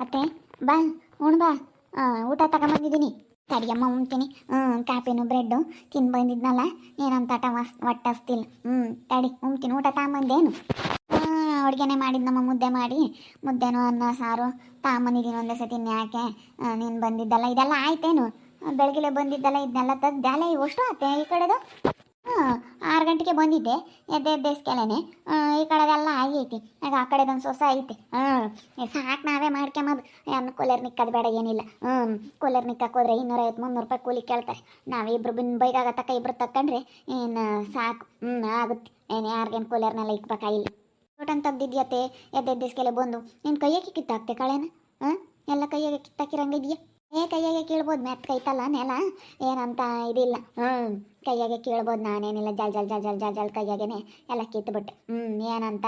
ಅತ್ತೆ, ಬಾ ಉಣ್ ಬಾ. ಊಟ ತಗೊಂಬಂದಿದ್ದೀನಿ. ತಡಿಯಮ್ಮ ಉಣ್ತೀನಿ. ಹ್ಞೂ ಕಾಪಿನೂ ಬ್ರೆಡ್ಡು ತಿಂದು ಬಂದಿದ್ನಲ್ಲ ಏನಂತ ಆಟ ಮಸ್ ಹೊಟ್ಟೆ ಹಸ್ತಿಲ್ಲ ಹ್ಞೂ ತಡಿ, ಉಣ್ತೀನಿ. ಊಟ ತಗೊಂಬಂದೇನು? ಅಡುಗೆನೆ ಮಾಡಿದ್ನಮ್ಮ, ಮುದ್ದೆ ಮಾಡಿ. ಮುದ್ದೆನೂ ಅನ್ನ, ಸಾರು ತಗೊಂಬಂದಿದ್ದೀನಿ ಒಂದೇ ಸತಿ ಯಾಕೆ ನೀನು ಬಂದಿದ್ದಲ್ಲ, ಇದೆಲ್ಲ ಆಯ್ತೇನು? ಬೆಳಗ್ಗೆಲೆ ಬಂದಿದ್ದಲ್ಲ, ಇದನ್ನೆಲ್ಲ ತೆಗ್ದಲ್ಲ ಇವಷ್ಟು ಆತೆ ಈ ಕಡೆದು? ಆರು ಗಂಟೆಗೆ ಬಂದಿದ್ದೆ. ಎದ್ದೆ ಎದ್ದೇಸ್ಕೆಲೇನೆ ಈ ಕಡೆದೆಲ್ಲ ಆಗೈತಿ. ಆಗ ಆ ಕಡೆದೊಂದು ಸೊಸ ಐತಿ. ಹ್ಞೂ ಸಾಕು ನಾವೇ ಮಾಡ್ಕೊಂಬದು ಯಾರನ್ನ ಕೋಲರ್ ನಿಕ್ಕದು ಬೇಡ, ಏನಿಲ್ಲ. ಹ್ಞೂ ಕೋಲರ್ ನಿಕ್ಕಾಕೋದ್ರೆ ಇನ್ನೂರೈವತ್ತು ಮುನ್ನೂರು ರೂಪಾಯಿ ಕೂಲಿ ಕೇಳ್ತಾರೆ. ನಾವಿಬ್ರು ಬಿನ್ ಬೈಗಾಗ ತಕ್ಕ ಇಬ್ರು ತಕ್ಕಂಡ್ರೆ ಏನು ಸಾಕು. ಹ್ಞೂ ಆಗುತ್ತೆ. ಏನು, ಯಾರಿಗೇನು ಕೂಲರ್ನೆಲ್ಲ ಇಕ್ಬೇಕಾಗಿಲ್ಲ. ಊಟನ್ ತೆಗ್ದಿದ್ಯತ್ತೆ ಎದ್ದೆದ್ದೇಸ್ಕೆಲೆ ಬಂದು. ನಿನ್ನ ಕೈಯಾಗೆ ಕಿತ್ತಾಕ್ತೆ ಕಳೆನ? ಹಾಂ, ಎಲ್ಲ ಕೈಯಾಗೆ ಕಿತ್ತಾಕಿರಂಗಿದ್ಯಾ ಏ ಕೈಯಾಗೆ ಕೇಳ್ಬೋದು ಮೆತ್ ಕೈತಲ್ಲ ನೆಲ. ಏನಂತ ಇದಿಲ್ಲ. ಹ್ಞೂ ಕೈಯಾಗೆ ಕೇಳ್ಬೋದು ನಾನೇನಿಲ್ಲ ಜಲ್ ಜಲ್ ಜಲ್ ಜಲ್ ಜಲ್ ಜಲ್ ಕೈಯಾಗೇನೆ ಎಲ್ಲ ಕಿತ್ಬಿಟ್ಟೆ. ಹ್ಞೂ ಏನಂತ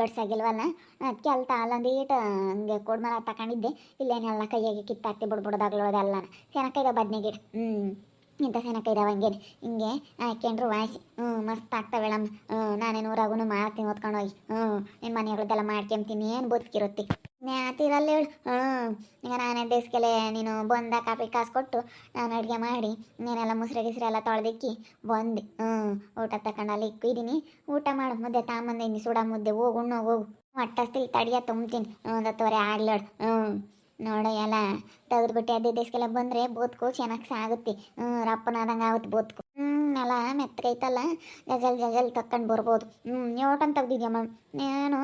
ಗಡ್ಸಾಗಿಲ್ವಲ್ಲ? ಅದಕ್ಕೆ ಅಲ್ತ ಅಲ್ಲೊಂದೀಟ ಹಂಗೆ ಕೊಡ್ಮಲ ತಗೊಂಡಿದ್ದೆ ಇಲ್ಲೇನೆಲ್ಲ ಕೈಯಾಗೆ ಕಿತ್ತಾಕ್ತಿ ಬಿಡ್ಬಿಡೋದಾಗ್ಲೋದೆಲ್ಲ ಸೆನಕೈದ ಬದ್ನೆ ಗಿಡ. ಹ್ಞೂ ಇಂಥ ಸೆನಕೈದವ ಹಂಗೇನೆ. ಹಿಂಗೆ ಹಾಕೊಂಡ್ರು ವಾಸಿ. ಹ್ಞೂ ಮಸ್ತ್ ಆಗ್ತಾವೇಳಮ್ಮ ಹ್ಞೂ ನಾನೇನು ಊರಾಗೂ ಮಾಡ್ತೀನಿ ಓದ್ಕೊಂಡೋಗಿ. ಹ್ಞೂ ನಿನ್ನ ಮನೆಗಳದ್ದೆಲ್ಲ ಮಾಡ್ಕೊಂತೀನಿ ಏನು ಬದುಕಿರುತ್ತೆ? ನ್ಯಾತಿರಲ್ಲ ಹೇಳು ಹ್ಞೂ, ಈಗ ನಾನೇ ದೇಸ್ಕೆಲೆ ನೀನು ಬಂದ ಕಾಫಿ ಕಾಸು ಕೊಟ್ಟು ನಾನು ಅಡುಗೆ ಮಾಡಿ, ನೀನೆಲ್ಲ ಮುಸ್ರೆ ಗಿಸ್ರೆ ಎಲ್ಲ ತೊಳೆದಿಕ್ಕಿ ಬಂದೆ. ಹ್ಞೂ, ಊಟ ತಗೊಂಡು ಅಲ್ಲಿ ಇಕ್ಕಿದ್ದೀನಿ ಊಟ ಮಾಡು, ಮುದ್ದೆ ತಾಂಬಂದಿನಿ ಸುಡ ಮುದ್ದೆ. ಹೋಗು, ಉಣ್ಣು, ಹೋಗು. ಹೊಟ್ಟಸ್ತಿಲ್ ತಡಿಯ ತುಂಬ್ತೀನಿ. ಒಂದು ಹತ್ತುವರೆ ಆಗ್ಲಾಡು. ಹ್ಞೂ, ನೋಡು ಎಲ್ಲ ತೆಗೆದ್ಬಿಟ್ಟು ಅದೇ ದೇಸ್ಕೆಲ್ಲ ಬಂದರೆ ಬೋತ್ಕು ಚೆನ್ನಾಗಿ ಸಾಗುತ್ತೆ. ಹ್ಞೂ, ರಪ್ಪನಾದಂಗೆ ಆಗುತ್ತೆ ಬೋತ್ಕು. ಹ್ಞೂ ಎಲ್ಲ ಮೆತ್ತಗೈತಲ್ಲ ಜಜಲ್ ಜಜಲ್ ತಕ್ಕೊಂಡು ಬರ್ಬೋದು. ಹ್ಞೂ ಯೋಟನ್ ತೆಗ್ದಿದ್ಯಮ್ಮ ನಾನು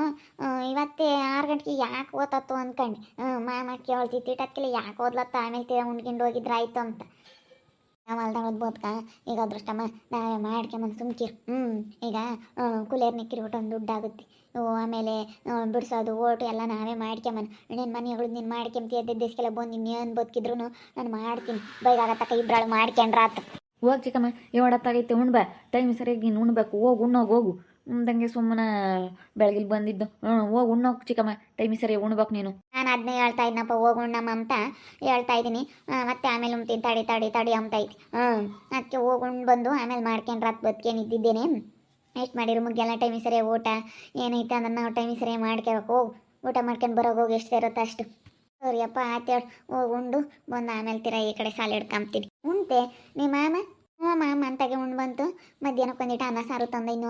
ಇವತ್ತೇ ಆರು ಗಂಟೆಗೆ ಯಾಕೆ ಓದತ್ತು ಅಂದ್ಕೊಂಡೆ ಹ್ಞೂ ಮಾಮ ಕೇಳ್ತಿತ್ತು ಟಕ್ಕಿಲ್ಲ ಯಾಕೆ ಓದ್ಲತ್ತ? ಆಮೇಲೆ ಉಣ್ಕೊಂಡು ಹೋಗಿದ್ರೆ ಆಯ್ತು ಅಂತ. ನಾವು ಅಲ್ದಾಳದ್ ಬೋದ್ಕ? ಈಗ ಅದೃಷ್ಟಮ್ಮ, ನಾವೇ ಮಾಡ್ಕೊಂಬಂದು ಸುಮ್ಕಿರು. ಹ್ಞೂ ಈಗ ಕುಲೇರ್ ನಿಕ್ಕಿರಿ ಊಟ ಒಂದು ದುಡ್ಡಾಗುತ್ತೆ ಆಮೇಲೆ ಬಿಡಿಸೋದು, ಓಟು ಎಲ್ಲ ನಾವೇ ಮಾಡ್ಕೊಂಬನ್ ನಿನ್ನ ಮನೆಗಳು ನೀನು ಮಾಡ್ಕೊಂತಿ ಎದ್ದೆಸ್ಕೆಲ್ಲ ಬಂದು ಇನ್ನೇನು ಬದುಕಿದ್ರು ನಾನು ಮಾಡ್ತೀನಿ. ಬೈಗಾಗತ್ತಕ್ಕ ಇಬ್ಬರಾಳು ಮಾಡ್ಕೊಂಡ್ರ ಆತು ಹೋಗಿ ಚಿಕ್ಕಮ್ಮ ಏಡತ್ತಾಗೈತೆ ಉಣ್ಬ. ಟೈಮ್ ಸರಿಯಾಗಿ ನೀನು ಉಣ್ಬೇಕು. ಹೋಗಿ ಉಣ್ಣೋಗಿ ಹೋಗು ಉಣ್ದಂಗೆ ಸುಮ್ಮನೆ ಬೆಳಗಿಲ್ ಬಂದಿದ್ದು. ಹ್ಞೂ, ಹೋಗಿ ಉಣ್ಣೋಗಿ ಚಿಕ್ಕಮ್ಮ. ಟೈಮ್ ಸರಿ ಉಣ್ಬೇಕು ನೀನು. ನಾನು ಅದನ್ನೇ ಹೇಳ್ತಾ ಇದ್ನಪ್ಪ ಉಣ್ಣಮ್ಮ ಅಂತ ಹೇಳ್ತಾ ಇದ್ದೀನಿ. ಮತ್ತೆ ಆಮೇಲೆ ಉಣ್ತೀನಿ. ತಡಿ ತಡಿ ತಡಿ ಅಂತ ಐತಿ ಹ್ಞೂ, ಅದಕ್ಕೆ ಹೋಗೊಂಡು ಬಂದು ಆಮೇಲೆ ಮಾಡ್ಕೊಂಡು ರಾತ್ ಬದುಕೇನು ಇದ್ದಿದ್ದೇನೆ. ಎಷ್ಟು ಮಾಡಿರು ಮುಗ್ಗೆಲ್ಲ ಟೈಮಿಗೆ ಸರಿಯಾಗಿ ಊಟ? ಏನೈತೆ ಅದನ್ನು ನಾವು ಟೈಮಿಗೆ ಸರಿ ಮಾಡ್ಕೋಬೇಕು. ಹೋಗು, ಊಟ ಮಾಡ್ಕೊಂಡು ಬರೋಗಿ ಹೋಗಿ, ಎಷ್ಟು ಸೇರುತ್ತೆ ಅಷ್ಟು. ಸರಿಯಪ್ಪ ಆತೇಳು ಹೋಗಿ ಉಂಡು. ಬಂದು ಆಮೇಲೆ ತೀರ ಈ ಕಡೆ ಸಾಲ ಹಿಡ್ಕೊಂತೀನಿ ಉಂಟೆ. ನಿಮ್ಮ ಮಾಮ? ಹ್ಞೂ ಮಾಮ ಅಂತಾಗೆ ಉಂಡು ಬಂತು. ಮಧ್ಯಾಹ್ನಕ್ಕೆ ಒಂದಿಟ್ಟು ಅನ್ನ ಸಾರು ತಂದ ಇನ್ನೂ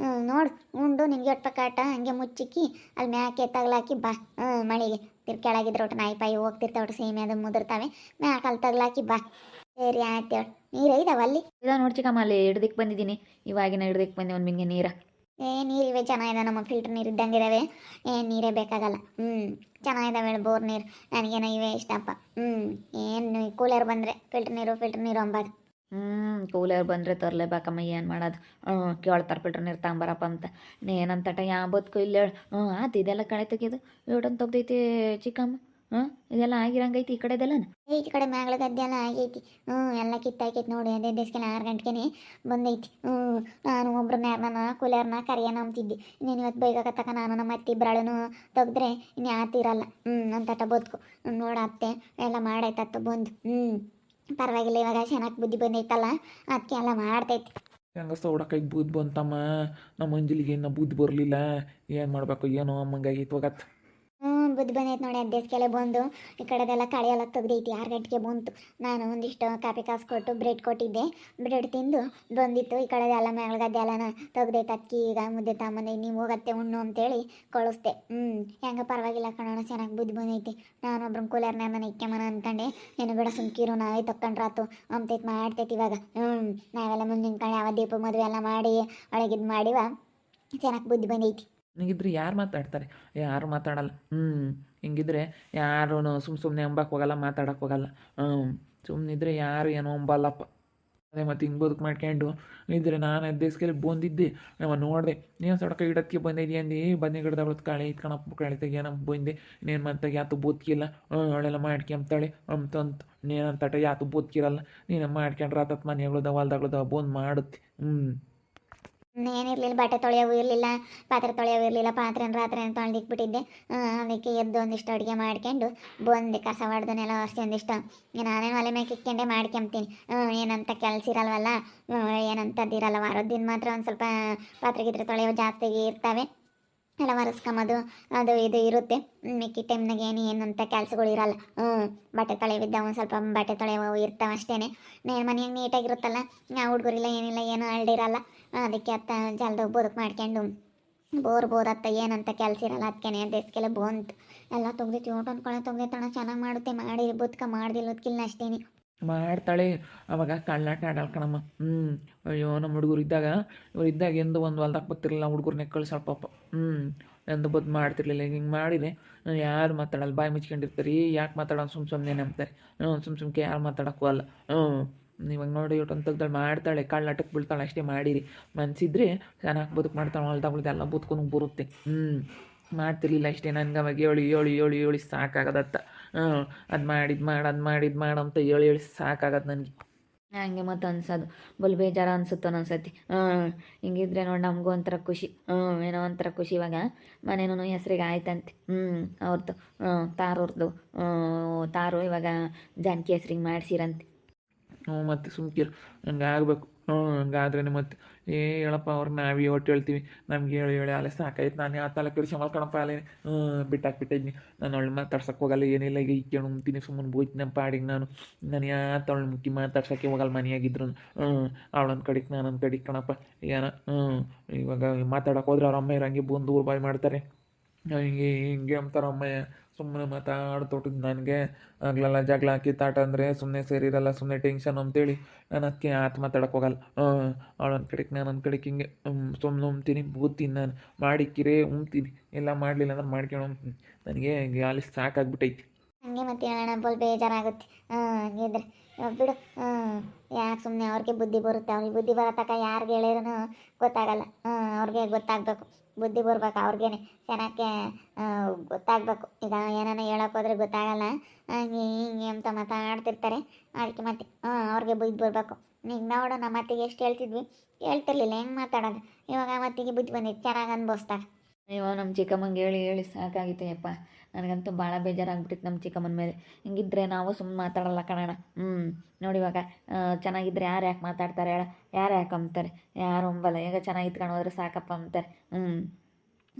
ಹ್ಞೂ ನೋಡು. ಉಂಡು, ನಿನ್ಗೆ ಒಟ್ಟು ಕಾಟ ಹಂಗೆ ಮುಚ್ಚಿಕ್ಕಿ ಅಲ್ಲಿ ಮ್ಯಾಕೆ ತಗ್ಲಾಕಿ ಬಾ. ಹ್ಞೂ ಮಳೆಗೆ. ತಿರ್ ಕೆಳಗಿದ್ರೆ ಒಟ್ಟು ನಾಯಿ ಪಾಯಿ ಹೋಗ್ತಿರ್ತಾವೆ ಒಟ್ಟು ಸೀಮೆ ಅದು ಮುದುರ್ತಾವೆ. ಮ್ಯಾಕೆ ಅಲ್ಲಿ ತಗ್ಲಾಕಿ ಬಾ. ಸರಿ, ಆಯ್ತು ಹೇಳಿ. ನೀರು ಐದವ ಅಲ್ಲಿ? ಇದ ನೋಡ್ ಚಿಕ್ಕಮ್ಮ, ಅಲ್ಲಿ ಹಿಡ್ದಕ್ಕೆ ಬಂದಿದ್ದೀನಿ. ಇವಾಗಿನ ಹಿಡ್ದಕ್ಕೆ ಬಂದೆ ಒಂದು ಮಿಂಗೆ ನೀರ. ಏ, ನೀರಿವೆ, ಚೆನ್ನಾಗಿದೆ, ನಮ್ಮ ಫಿಲ್ಟರ್ ನೀರು ಇದ್ದಂಗೆ ಇದಾವೆ. ಏನು ನೀರೇ ಬೇಕಾಗಲ್ಲ. ಹ್ಞೂ ಚೆನ್ನಾಗಿದಾವೆ ಬೋರ್ ನೀರು. ನನಗೇನೋ ಇವೆ ಇಷ್ಟಪ್ಪ ಹ್ಞೂ ಏನು ಕೂಲರ್ ಬಂದರೆ ಫಿಲ್ಟರ್ ನೀರು ಫಿಲ್ಟರ್ ನೀರು ಅಂಬಾದು ಹ್ಞೂ ಕೂಲರ್ ಬಂದರೆ ತರಲೇಬೇಕಮ್ಮ ಏನು ಮಾಡೋದು? ಹ್ಞೂ ಕೇಳ್ತಾರೆ ಫಿಲ್ಟರ್ ನೀರು ತಗೊಂಬರಪ್ಪ ಅಂತ. ಏನಂತಟ ಯಾ ಬದುಕು ಇಲ್ಲ ಹ್ಞೂ ಆತು ಇದೆಲ್ಲ ಕಳೆ ತೆಗೆದು ಏಟನ್ ತೆಗ್ದೈತಿ ಚಿಕ್ಕಮ್ಮ. ಹ್ಞೂ ಇದೆಲ್ಲ ಆಗಿರಂಗೈತಿ ಈ ಕಡೆದೆಲ್ಲ ಈ ಕಡೆ ಮ್ಯಾಗಳ ಗದ್ದೆ ಎಲ್ಲ ಆಗೈತಿ. ಹ್ಞೂ ಎಲ್ಲ ಕಿತ್ತಾಕೈತಿ ನೋಡಿ ಅದೇ ದೇಶಕ್ಕೆಲ್ಲ ಆರು ಗಂಟೆಗೆ ಬಂದೈತಿ. ಹ್ಞೂ ನಾನು ಒಬ್ರು ಮ್ಯಾರ್ನ ಕೂಲರ್ನ ಕರಿಯೋಣ ಅಂತಿದ್ದೆ ಇನ್ನೇನು ಇವತ್ತು ಬೈಗಾಕತ್ತಕ ನಾನು ನಮ್ಮ ಅತ್ತಿ ಇಬ್ಬರಳನು ತೆಗೆದ್ರೆ ಇನ್ನು ಯಾತಿರಲ್ಲ ಹ್ಞೂ ಅಂತಟ ಬದುಕು. ನೋಡತ್ತೆ ಎಲ್ಲ ಮಾಡೈತತ್ತು ಬಂದು. ಹ್ಞೂ ಪರವಾಗಿಲ್ಲ ಇವಾಗ ಚೆನ್ನಾಗಿ ಬುದ್ಧಿ ಬಂದೈತಲ್ಲ ಅದಕ್ಕೆ ಎಲ್ಲ ಮಾಡ್ತೈತಿ. ಹೆಂಗ ಸೌಡಕ್ಕ ಬುದ್ಧಿ ಬಂತಮ್ಮ? ನಮ್ಮ ಅಂಜಲಿಗೆ ಇನ್ನೂ ಬುದ್ಧಿ ಬರಲಿಲ್ಲ. ಏನು ಮಾಡಬೇಕು ಏನೋ ಅಮ್ಮಂಗಾಗಿತ್ತು ಹೋಗತ್ತೆ ಬುದ್ಧಿ ಬಂದೈತೆ ನೋಡಿ ಅದ್ದೆಸ್ಕೆಲೆ ಬಂದು. ಈ ಕಡೆದೆಲ್ಲ ಕಳೆ ಎಲ್ಲ ತೆಗ್ದೈತಿ, ಆರು ಗಂಟೆಗೆ ಬಂತು. ನಾನು ಒಂದಿಷ್ಟು ಕಾಫಿ ಕಾಸು ಕೊಟ್ಟು ಬ್ರೆಡ್ ಕೊಟ್ಟಿದ್ದೆ. ಬ್ರೆಡ್ ತಿಂದು ಬಂದಿತ್ತು. ಈ ಕಡೆದೆಲ್ಲ ಮೇಲ್ಗದ್ದೆ ಎಲ್ಲನ ತೆಗ್ದೈತೆ ಅಕ್ಕಿ, ಈಗ ಮುದ್ದೆ ತಮ್ಮನೆ ನೀವು ಹೋಗತ್ತೆ ಉಣ್ಣು ಅಂತೇಳಿ ಕಳಿಸ್ದೆ. ಹ್ಞೂ ಹೆಂಗೆ ಪರವಾಗಿಲ್ಲ ಕಣೋಣ ಚೆನ್ನಾಗಿ ಬುದ್ಧಿ ಬಂದೈತಿ. ನಾನು ಒಬ್ರನ್ನ ಕೂಲರ್ನ ನಾನು ಇಕ್ಕೆಮನ ಅಂತಂದೆ ಏನು ಬೇಡ ಸುಮ್ಕಿರು ನಾವೇ ತಕ್ಕೊಂಡ್ರಾತು ಅಂತೈತೆ ಮಾಡ್ತೈತಿ ಇವಾಗ. ಹ್ಞೂ ನಾವೆಲ್ಲ ಮುಂದಿನ ಕಡೆ ಯಾವ ದೀಪ ಮದುವೆ ಎಲ್ಲ ಮಾಡಿ ಒಳಗಿದ್ದು ಮಾಡಿವ. ಚೆನ್ನಾಗಿ ಬುದ್ಧಿ ಬಂದೈತಿ. ಹಿಂಗಿದ್ರೆ ಯಾರು ಮಾತಾಡ್ತಾರೆ? ಯಾರು ಮಾತಾಡಲ್ಲ. ಹ್ಞೂ ಹಿಂಗಿದ್ರೆ ಯಾರೂ ಸುಮ್ಮ ಸುಮ್ಮನೆ ಅಂಬಕ್ಕೆ ಹೋಗಲ್ಲ ಮಾತಾಡಕ್ಕೆ ಹೋಗಲ್ಲ. ಹ್ಞೂ ಸುಮ್ಮನಿದ್ರೆ ಯಾರು ಏನೋ ಅಂಬಲ್ಲಪ್ಪ. ಅದೇ ಮತ್ತು ಹಿಂಗೆ ಬದುಕು ಮಾಡ್ಕೊಂಡು ಇದ್ರೆ ನಾನು ದೇಶಕ್ಕೆ ಬಂದಿದ್ದೆ. ನಾವು ನೋಡಿದೆ, ನೀನು ಸೊಡಕ ಇಡಕ್ಕೆ ಬಂದಿದ್ದೀಯ ಅಂದು? ಬನ್ನಿ ಗಿಡದ ಹೊತ್ತು ಕಾಳೆ ಅಪ್ಪ ಕಾಳೆ ಏನಪ್ಪ ಬಂದೆ. ನೀನು ಮತ್ತೆ ಯಾತು ಬದುಕಿಲ್ಲ ಅವಳೆಲ್ಲ ಮಾಡ್ಕೊಂತಾಳೆ ಅಂತಂತ ನೀನಂತಟ ಯಾತು ಬದುಕಿರಲ್ಲ ನೀನು ಮಾಡ್ಕೊಂಡ್ರೆ ಆತತ್ ಮನೆಗಳದ ಹೊಲ್ದಾಗಳದ ಬಂದು ಮಾಡುತ್ತೆ. ಹ್ಞೂ ಏನಿರಲಿಲ್ಲ ಬಟ್ಟೆ ತೊಳೆಯೋವು ಇರಲಿಲ್ಲ, ಪಾತ್ರೆ ತೊಳೆಯೋವು ಇರಲಿಲ್ಲ ಪಾತ್ರೆ ರಾತ್ರಿ ತೊಳೆದಿಕ್ಬಿಟ್ಟಿದ್ದೆ ಅದಕ್ಕೆ ಎದ್ದು ಒಂದಿಷ್ಟು ಅಡುಗೆ ಮಾಡ್ಕೊಂಡು ಬಂದೆ, ಕಸ ಹೊಡೆದನೆಲ್ಲ ಅಷ್ಟೇ ಒಂದಿಷ್ಟು ನಾನೇನು ಒಲೆ ಮೇಲೆ ಇಕ್ಕೊಂಡೆ ಮಾಡ್ಕೊಂತೀನಿ ಏನಂತ ಕೆಲಸ ಇರಲ್ವಲ್ಲ ಏನಂತದ್ದು ಏನಂತದ್ದಿರಲ್ಲ, ವಾರದ ದಿನ ಮಾತ್ರ ಒಂದು ಸ್ವಲ್ಪ ಪಾತ್ರೆ ಗಿತ್ರೆ ತೊಳೆಯೋ ಜಾಸ್ತಿ ಇರ್ತವೆ. ಎಲ್ಲ ಒರೆಸ್ಕೊಂಬೋದು ಅದು ಇದು ಇರುತ್ತೆ. ಮಿಕ್ಕಿ ಟೈಮ್ನಾಗ ಏನು, ಏನಂತ ಕೆಲಸಗಳು ಇರಲ್ಲ. ಹ್ಞೂ ಬಟ್ಟೆ ತೊಳೆವಿದ್ದ ಒಂದು ಸ್ವಲ್ಪ ಬಟ್ಟೆ ತೊಳೆಯವು ಇರ್ತಾವೆ ಅಷ್ಟೇ ಮನೆಯಾಗ ನೀಟಾಗಿರುತ್ತಲ್ಲ ಹುಡುಗರಿಲ್ಲ ಏನಿಲ್ಲ, ಏನು ಅಳ್ಳಿರಲ್ಲ ಅದಕ್ಕೆ ಅತ್ತ ಜಲ್ದು ಬದುಕು ಮಾಡ್ಕೊಂಡು ಬೋರ್ ಬೋದತ್ತ ಏನಂತ ಕೆಲಸ ಇರಲ್ಲ ಅದಕ್ಕೆ ದೇಶಕ್ಕೆಲ್ಲ ಬಂತು. ಎಲ್ಲ ತೆಗ್ದೈತಿ ಊಟ ಅನ್ಕೊಳ್ಳೋ ತೆಗ್ದೈತಣ ಚೆನ್ನಾಗಿ ಮಾಡುತ್ತೆ ಮಾಡಿ ಬದುಕ ಮಾಡ್ದಿಲ್ಲದ್ಕಿಲ್ಲ ಅಷ್ಟೇನೆ. ಮಾಡ್ತಾಳೆ. ಅವಾಗ ಕಳ್ಳಾಟ ಆಡಲ್ಲ ಕಣಮ್ಮ ಹ್ಞೂ ಅಯ್ಯೋ ನಮ್ಮ ಹುಡುಗರು ಇದ್ದಾಗ, ಇವ್ರು ಇದ್ದಾಗ ಎಂದು ಒಂದು ಹೊಲ್ದಾಗ ಬರ್ತಿರಲಿಲ್ಲ. ಹುಡುಗರು ಕಳ್ಸಲ್ಲ ಸ್ವಲ್ಪ ಹ್ಞೂ ಎಂದು ಬದ್ದು ಮಾಡ್ತಿರ್ಲಿಲ್ಲ. ಹಿಂಗೆ ಮಾಡಿದೆ. ಯಾರು ಮಾತಾಡಲ್ಲ. ಬಾಯಿ ಮುಚ್ಕೊಂಡಿರ್ತಾರೆ. ಯಾಕೆ ಮಾತಾಡೋಣ? ಸುಮ್ಮ ಸುಮ್ಮನೆ ನಂಬ್ತಾರೆ. ಹ್ಞೂ ಸುಮ್ಮ ಸುಮ್ಕೆ ಯಾರು ಮಾತಾಡೋಕ್ಕೂ ಅಲ್ಲ. ಹ್ಞೂ ಇವಾಗ ನೋಡಿ ಇಟ್ಟು ತೆಗ್ದಾಳೆ ಮಾಡ್ತಾಳೆ. ಕಳ್ಳಾಟಕ್ಕೆ ಬೀಳ್ತಾಳೆ. ಅಷ್ಟೇ ಮಾಡಿರಿ. ಮನ್ಸಿದ್ರೆ ಚೆನ್ನಾಗಿ ಬದುಕು ಮಾಡ್ತಾಳೆ. ಹೊಲ್ದಾಗ ಎಲ್ಲ ಬದುಕೊಂಡು ಬರುತ್ತೆ. ಹ್ಞೂ ಮಾಡ್ತಿರ್ಲಿಲ್ಲ ಅಷ್ಟೇ. ನನ್ಗೆ ಅವಾಗ ಏಳು ಏಳು ಏಳು ಏಳು ಸಾಕಾಗದತ್ತ. ಅದು ಇದು ಮಾಡಿ ಅದು ಮಾಡಿದ್ ಮಾಡು ಅಂತ ಹೇಳಿ ಹೇಳಿ ಸಾಕಾಗತ್ತೆ ನನಗೆ. ಹಂಗೆ ಮತ್ತು ಅನ್ಸೋದು ಬಲ್ ಬೇಜಾರ ಅನ್ಸುತ್ತೆ ಅನ್ಸತಿ ಹಾಂ ಹಿಂಗಿದ್ರೆ ನೋಡಿ ನಮಗೂ ಒಂಥರ ಖುಷಿ. ಹ್ಞೂ ಏನೋ ಒಂಥರ ಖುಷಿ ಇವಾಗ. ಮನೇನೂ ಹೆಸ್ರಿಗೆ ಆಯ್ತಂತೆ. ಹ್ಞೂ ಅವ್ರದ್ದು ಹ್ಞೂ ತಾರವ್ರದ್ದು ತಾರು ಇವಾಗ ಜಾನಕಿ ಹೆಸ್ರಿಗೆ ಮಾಡಿಸಿರಂತೆ. ಹ್ಞೂ ಮತ್ತೆ ಸುಮ್ಕಿರು. ಹಂಗಾಗಬೇಕು ಹ್ಞೂ ಹಂಗಾದ್ರೆ ಮತ್ತೆ ಏ, ಹೇಳಪ್ಪ ಅವ್ರು ನಾವೇ ಒಟ್ಟು ಹೇಳ್ತೀವಿ. ನಮ್ಗೆ ಹೇಳಿ ಹೇಳಿ ಅಲ್ಲೇ ಸಾಕಾಯ್ತು. ನಾನು ಆ ತಲೆ ಕೆಡಿಸಿ ಕಣಪ್ಪ ಅಲ್ಲೇ ಬಿಟ್ಟಾಕ್ಬಿಟ್ಟಿದ್ನಿ ನಾನು ಅವಳು ಮಾತಾಡ್ಸಕ್ಕೆ ಹೋಗಲ್ಲ, ಏನಿಲ್ಲ, ಈಗ ಇಕ್ಕೇಳು ಉಣ್ತೀನಿ ಸುಮ್ಮನೆ ಬೋಯ್ತು ನಮ್ಮ ಪಾಡಿಗೆ ನಾನು. ನಾನು ಯಾ ಅವಳು ಮುಕ್ಕಿ ಮಾತಾಡ್ಸೋಕ್ಕೆ ಹೋಗಲ್ಲ, ಮನೆಯಾಗಿದ್ರು. ಹ್ಞೂ ಅವಳೊಂದು ಕಡೆಗೆ ನಾನೊಂದು ಕಡೆಗೆ, ಕಣಪ್ಪ. ಏನ ಇವಾಗ ಮಾತಾಡಕ್ಕೆ ಹೋದ್ರೆ ಅವ್ರ ಅಮ್ಮ ಇರಂಗೆ ಬಂದು ಊರು ಬಾಯಿ ಮಾಡ್ತಾರೆ. ಹಿಂಗೆ ಹಿಂಗೆ ಅಂತಾರಮ್ಮ ಸುಮ್ಮನೆ ಮಾತಾಡ್ತೊಟ್ಟಿದ್ದು ನನಗೆ. ಆಗ್ಲೆಲ್ಲ ಜಗಳ ತಾಟ ಅಂದರೆ ಸುಮ್ಮನೆ ಸೇರಿರಲ್ಲ ಸುಮ್ಮನೆ ಟೆನ್ಷನ್ ಅಂತೇಳಿ. ನಾನು ಅದಕ್ಕೆ ಆತ ಮಾತಾಡಕ್ಕೆ ಹೋಗಲ್ಲ. ಹಾಂ ಅವಳೊಂದು ಕಡೆಗೆ, ನಾನು ಒಂದು ಕಡೆಗೆ ಹಿಂಗೆ ಸುಮ್ಮನೆ ಉಮ್ತೀನಿ ಬೂತೀನಿ ನಾನು. ಮಾಡಿಕ್ಕಿರಿ ಉಮ್ತೀನಿ ಎಲ್ಲ ಮಾಡಲಿಲ್ಲ ಅಂದ್ರೆ ಮಾಡ್ಕೊಂಡು ನನಗೆ ಅಲ್ಲಿ ಸಾಕಾಗ್ಬಿಟ್ಟೈತಿ. ಹಂಗೆ ಮತ್ತೆ ಹೇಳೋಣ ಬೋಲ್ ಬೇಜಾರಾಗುತ್ತೆ. ಹಂಗಿದ್ರೆ ಬಿಡು. ಯಾಕೆ ಸುಮ್ಮನೆ ಅವ್ರಿಗೆ ಬುದ್ಧಿ ಬರುತ್ತೆ? ಅವ್ರಿಗೆ ಬುದ್ಧಿ ಬರೋ ತನಕ ಯಾರಿಗೆ ಹೇಳಿದ್ರು ಗೊತ್ತಾಗಲ್ಲ. ಅವ್ರಿಗೆ ಗೊತ್ತಾಗಬೇಕು. ಬುದ್ಧಿ ಬರ್ಬೇಕು, ಅವ್ರಿಗೇನೆ ಚೆನ್ನಾಗಿ ಗೊತ್ತಾಗಬೇಕು. ಈಗ ಏನಾನ ಹೇಳೋಕೆ ಹೋದ್ರೆ ಗೊತ್ತಾಗಲ್ಲ. ಹಂಗೆ ಹಿಂಗೆ ಅಂತ ಮಾತಾಡ್ತಿರ್ತಾರೆ ಅದಕ್ಕೆ ಮತ್ತೆ ಅವ್ರಿಗೆ ಬುದ್ಧಿ ಬರಬೇಕು. ಈಗ ನೋಡು ನಮ್ಮ ಅತ್ತಿಗೆ ಎಷ್ಟು ಹೇಳ್ತಿದ್ವಿ? ಹೇಳ್ತಿರ್ಲಿಲ್ಲ, ಹೆಂಗೆ ಮಾತಾಡೋದು? ಇವಾಗ ಮತ್ತಿಗೆ ಬುದ್ಧಿ ಬಂದಿತ್ತು ಚೆನ್ನಾಗಿ ಅನ್ಭವಿಸ್ತಾರೆ. ಅಯ್ಯೋ, ನಮ್ಮ ಚಿಕ್ಕಮ್ಮಂಗೆ ಹೇಳಿ ಹೇಳಿ ಸಾಕಾಗಿತ್ತು ಯಪ್ಪ ನನಗಂತೂ ಭಾಳ ಬೇಜಾರಾಗ್ಬಿಟ್ಟಿತ್ತು ನಮ್ಮ ಚಿಕ್ಕಮ್ಮನ ಮೇಲೆ. ಹಿಂಗಿದ್ರೆ ನಾವು ಸುಮ್ಮನೆ ಮಾತಾಡಲ್ಲ ಕಣಣ ಹ್ಞೂ ನೋಡಿ ಇವಾಗ ಚೆನ್ನಾಗಿದ್ರೆ ಯಾರು ಯಾಕೆ ಮಾತಾಡ್ತಾರೆ ಹೇಳ. ಯಾರು ಯಾಕೆ ಅಂಬ್ತಾರೆ? ಯಾರು ಅಂಬಲ್ಲ. ಈಗ ಚೆನ್ನಾಗಿತ್ತು ಇತ್ಕೊಂಡು ಸಾಕಪ್ಪ ಅಂಬ್ತಾರೆ. ಹ್ಞೂ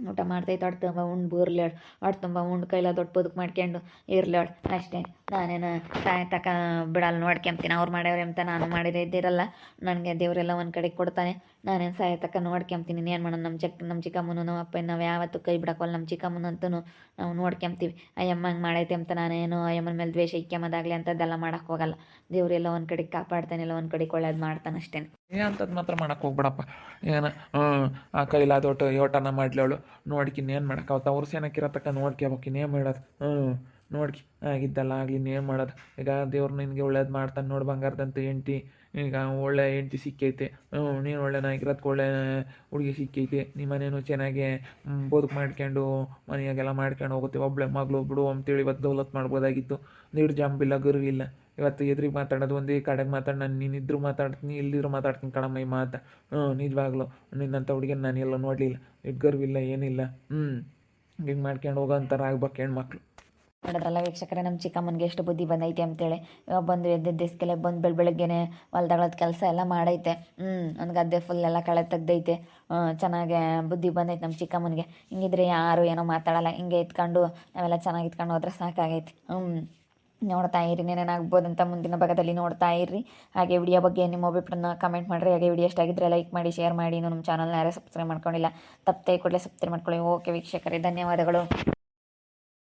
ಊಟ ಮಾಡ್ತೈತೆ ಹೊಟ್ಟೆ ತುಂಬ ಉಂಡು ಬೂರ್ಲೇಳು ಹೊಟ್ಟೆ ತುಂಬ ಉಂಡು ಕೈಲ ದೊಡ್ಡ ಬದುಕು ಮಾಡ್ಕೊಂಡು ಇರ್ಲೇಳು ಅಷ್ಟೇ, ನಾನೇನು ತಾಯಿ ತಕ ಬಿಡಲ್ಲ ನೋಡ್ಕೊಂತೀನಿ ಅವ್ರು ಮಾಡ್ಯವ್ರೆ ಅಂತ ನಾನು ಮಾಡಿದ್ರೆ ಇದ್ದಿರಲ್ಲ, ನನಗೆ ದೇವರೆಲ್ಲ ಒಂದು ಕಡೆ ಕೊಡ್ತಾನೆ. ನಾನೇನು ಸಾಯ ತಕ ನೋಡ್ಕೊಂತೀನಿ ಏನು ಮಾಡೋಣ ನಮ್ಮ ಚಿಕ್ಕ ನಮ್ಮ ಚಿಕ್ಕಮ್ಮನೂ ನಮ್ಮ ಅಪ್ಪ ನಾವು ಯಾವತ್ತು ಕೈ ಬಿಡಕ್ಕಲ್ಲ ನಮ್ಮ ಚಿಕ್ಕಮ್ಮನ ಅಂತೂ ನಾವು ನೋಡ್ಕೊಂತೀವಿ ಅಯ್ಯಮ್ಮ ಹಂಗೆ ಮಾಡೈತೆ ಅಂತ ನಾನೇನು ಅಯ್ಯಮ್ಮನ ಮೇಲೆ ದ್ವೇಷ ಇಕ್ಕೆಮ್ಮದಾಗಲಿ ಅಂಥದ್ದೆಲ್ಲ ಮಾಡೋಕ್ಕೆ ಹೋಗಲ್ಲ. ದೇವರೆಲ್ಲ ಒಂದು ಕಡೆ ಕಾಪಾಡ್ತಾನೆ, ಇಲ್ಲ ಒಂದು ಕಡೆ ಕೊಳ್ಳೋದು ಮಾಡ್ತಾನೆ ಅಷ್ಟೇ ಅಂಥದ್ದು ಮಾತ್ರ ಮಾಡಕ್ಕೆ ಹೋಗ್ಬಿಡಪ್ಪ. ಏನ ಆ ಕೈಲಾದೋಟು ಯೋಟನ ಮಾಡ್ಲವಳು ನೋಡ್ಕಿ ಇನ್ನೇನು ಮಾಡಕ್ಕೆ ಅವ್ರು ಸೇನಕ್ಕಿರೋ ತಕ್ಕ ನೋಡ್ಕೋಬೇಕು ಇನ್ನೇನು ಮಾಡೋದು? ಹ್ಞೂ ನೋಡ್ಕಿ. ಆಗಿದ್ದಲ್ಲ ಆಗಲಿ, ಇನ್ನೇನು ಮಾಡೋದು? ಈಗ ದೇವ್ರು ನಿನಗೆ ಒಳ್ಳೇದು ಮಾಡ್ತಾನೆ ನೋಡಿ ಬಂಗಾರದಂತ ಹೆಂಡ್ತಿ. ಈಗ ಒಳ್ಳೆ ಹೆಂಡ್ತಿ ಸಿಕ್ಕೈತೆ. ಹ್ಞೂ ನೀನು ಒಳ್ಳೆ ನಾಯಿಗಿರೋದಕ್ಕೆ ಒಳ್ಳೆ ಹುಡುಗಿ ಸಿಕ್ಕೈತೆ. ನಿಮ್ಮ ಮನೇನು ಚೆನ್ನಾಗಿ ಬದುಕು ಮಾಡ್ಕೊಂಡು, ಮನೆಯಾಗೆಲ್ಲ ಮಾಡ್ಕೊಂಡು ಹೋಗುತ್ತೆ. ಒಬ್ಬಳೆ ಮಗಳು ಬಿಡು ಅಂತೇಳಿ ಇವತ್ತು ದೌಲತ್ ಮಾಡ್ಬೋದಾಗಿತ್ತು. ನೀಡು ಜಂಬಿಲ್ಲ, ಗರ್ವಿಲ್ಲ. ಇವತ್ತು ಎದುರಿಗೆ ಮಾತಾಡೋದು, ಒಂದೇ ಕಡೆಗೆ ಮಾತಾಡಿ, ನಾನು ನೀನಿದ್ರು ಮಾತಾಡ್ತೀನಿ ಇಲ್ಲಿದ್ರು ಮಾತಾಡ್ತೀನಿ ಕಣಮ್ಮ ಈ ಮಾತು. ಹ್ಞೂ, ನಿಜವಾಗ್ಲು. ನಿನ್ನಂಥ ಹುಡುಗಿನ ನಾನು ಎಲ್ಲ ನೋಡಲಿಲ್ಲ. ಇಟ್ಗರ್ವಿಲ್ಲ ಏನಿಲ್ಲ. ಹ್ಞೂ. ಹಿಂಗೆ ಮಾಡ್ಕೊಂಡು ಹೋಗೋ ಅಂತಾರೆ ಆಗ್ಬೇಕು ಹೆಣ್ಮಕ್ಳು. ನೋಡೋದ್ರಲ್ಲ ವೀಕ್ಷಕರೇ ನಮ್ಮ ಚಿಕ್ಕಮ್ಮನಿಗೆ ಎಷ್ಟು ಬುದ್ಧಿ ಬಂದೈತೆ ಅಂತೇಳಿ. ಇವಾಗ ಬಂದು ಎದ್ದ ದಿಸ್ಕೆಲೆ ಬಂದು ಬೆಳ ಬೆಳಗ್ಗೆನೆ ಹೊಲ್ದಾಗಳದ ಕೆಲಸ ಎಲ್ಲ ಮಾಡೈತೆ. ಹ್ಞೂ ಒಂದು ಗದ್ದೆ ಫುಲ್ ಎಲ್ಲ ಕಳೆ ತೆಗ್ದೈತೆ. ಚೆನ್ನಾಗೆ ಬುದ್ಧಿ ಬಂದೈತೆ ನಮ್ಮ ಚಿಕ್ಕಮ್ಮನಿಗೆ. ಹಿಂಗಿದ್ರೆ ಯಾರು ಏನೋ ಮಾತಾಡಲ್ಲ. ಹಿಂಗೆ ಇತ್ಕೊಂಡು ನಾವೆಲ್ಲ ಚೆನ್ನಾಗಿ ಇತ್ಕೊಂಡು ಹೋದ್ರೆ ಸಾಕಾಗೈತೆ. ಹ್ಞೂ. ನೋಡ್ತಾ ಇರಿ ಅಂತ ಮುಂದಿನ ಭಾಗದಲ್ಲಿ ನೋಡ್ತಾ ಇರ್ರಿ ಹಾಗೆ ವಿಡಿಯೋ ಬಗ್ಗೆ ನಿಮ್ಮ ಅಭಿಪ್ರಾಯನ ಕಮೆಂಟ್ ಮಾಡಿರಿ. ಹಾಗೆ ವಿಡಿಯೋ ಎಷ್ಟಾಗಿದ್ದರೆ ಲೈಕ್ ಮಾಡಿ ಶೇರ್ ಮಾಡಿ. ನಮ್ಮ ಚಾನಲ್ನ ಯಾರೇ ಸಬ್ಸ್ಕ್ರೈಬ್ ಮಾಡ್ಕೊಂಡಿಲ್ಲ, ತಪ್ಪದೆ ಕೂಡಲೇ ಸಬ್ಸ್ಕ್ರೈಬ್ ಮಾಡ್ಕೊಳ್ಳಿ. ಓಕೆ ವೀಕ್ಷಕರೇ, ಧನ್ಯವಾದಗಳು.